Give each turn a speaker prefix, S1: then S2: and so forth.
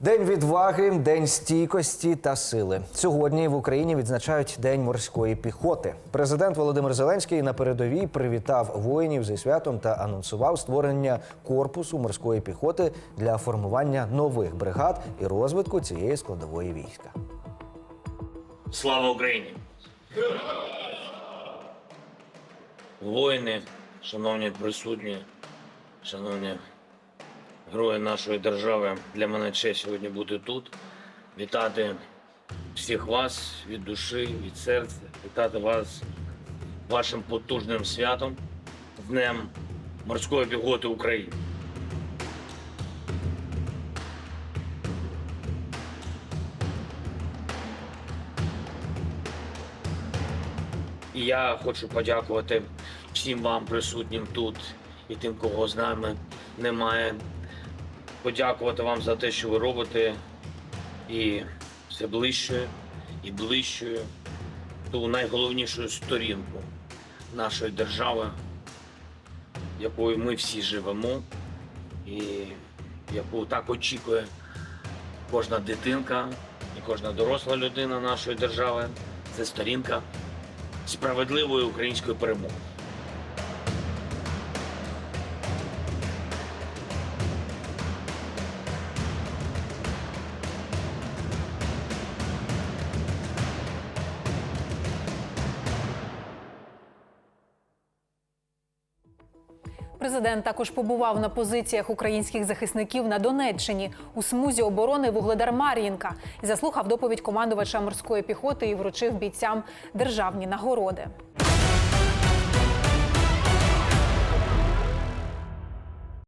S1: День відваги, день стійкості та сили. Сьогодні в Україні відзначають День морської піхоти. Президент Володимир Зеленський на передовій привітав воїнів зі святом та анонсував створення корпусу морської піхоти для формування нових бригад і розвитку цієї складової війська.
S2: Слава Україні! Воїни, шановні присутні, шановні герої нашої держави, для мене честь сьогодні бути тут, вітати всіх вас від душі, від серця, вітати вас вашим потужним святом, Днем морської піхоти України. І я хочу подякувати всім вам, присутнім тут, і тим, кого з нами немає. Подякувати вам за те, що ви робите, і все ближче і ближче ту найголовнішу сторінку нашої держави, якою ми всі живемо, і яку так очікує кожна дитинка і кожна доросла людина нашої держави. Це сторінка справедливої української перемоги.
S3: Президент також побував на позиціях українських захисників на Донеччині у смузі оборони Вугледар Мар'їнка і заслухав доповідь командувача морської піхоти і вручив бійцям державні нагороди.